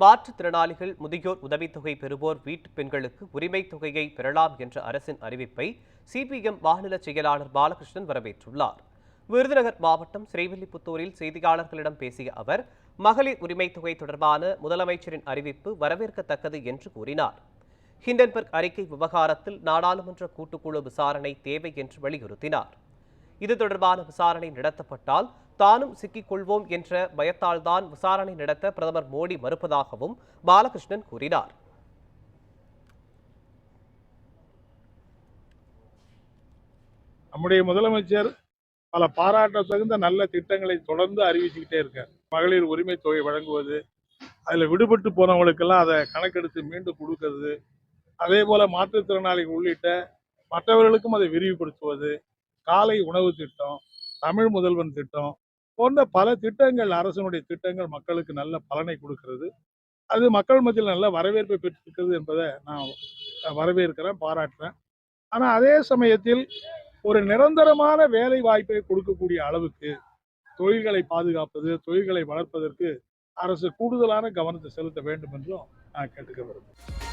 மாற்றுத்திறனாளிகள் முதியோர் உதவித்தொகை பெறுவோர் வீட்டு பெண்களுக்கு உரிமைத் தொகையை பெறலாம் என்ற அரசின் அறிவிப்பை சிபிஎம் மாநில செயலாளர் பாலகிருஷ்ணன் வரவேற்றுள்ளார். விருதுநகர் மாவட்டம் ஸ்ரீவில்லிபுத்தூரில் செய்தியாளர்களிடம் பேசிய அவர் மகளிர் உரிமைத் தொகை தொடர்பான முதலமைச்சரின் அறிவிப்பு வரவேற்கத்தக்கது என்று கூறினார். ஹிண்டன்பர்க் அறிக்கை விவகாரத்தில் நாடாளுமன்ற கூட்டுக்குழு விசாரணை தேவை என்று வலியுறுத்தினார். இது தொடர்பான விசாரணை நடத்தப்பட்டால் தானும் சிக்கிக் கொள்வோம் என்ற பயத்தால்தான் விசாரணை நடத்த பிரதமர் மோடி மறுப்பதாகவும் பாலகிருஷ்ணன் கூறினார். நம்முடைய முதலமைச்சர் பல பாராட்ட தகுந்த நல்ல திட்டங்களை தொடர்ந்து அறிவிச்சுக்கிட்டே இருக்கார். மகளிர் உரிமை தொகை வழங்குவது அதில் விடுபட்டு போனவங்களுக்கெல்லாம் அதை கணக்கெடுத்து மீண்டும் கொடுக்கறது அதே போல மாற்றுத்திறனாளிகள் உள்ளிட்ட மற்றவர்களுக்கும் அதை விரிவுபடுத்துவது காலை உணவு திட்டம் தமிழ் முதல்வன் திட்டம் போன்ற பல திட்டங்கள் அரசனுடைய திட்டங்கள் மக்களுக்கு நல்ல பலனை கொடுக்கிறது. அது மக்கள் மத்தியில் நல்ல வரவேற்பை பெற்றிருக்கிறது என்பதை நான் வரவேற்கிறேன் பாராட்டுறேன். ஆனால் அதே சமயத்தில் ஒரு நிரந்தரமான வேலை வாய்ப்பை கொடுக்கக்கூடிய அளவுக்கு தொழில்களை பாதுகாப்பது தொழில்களை வளர்ப்பதற்கு அரசு கூடுதலான கவனத்தை செலுத்த வேண்டும் என்றும் நான் கேட்டுக்க விரும்புகிறேன்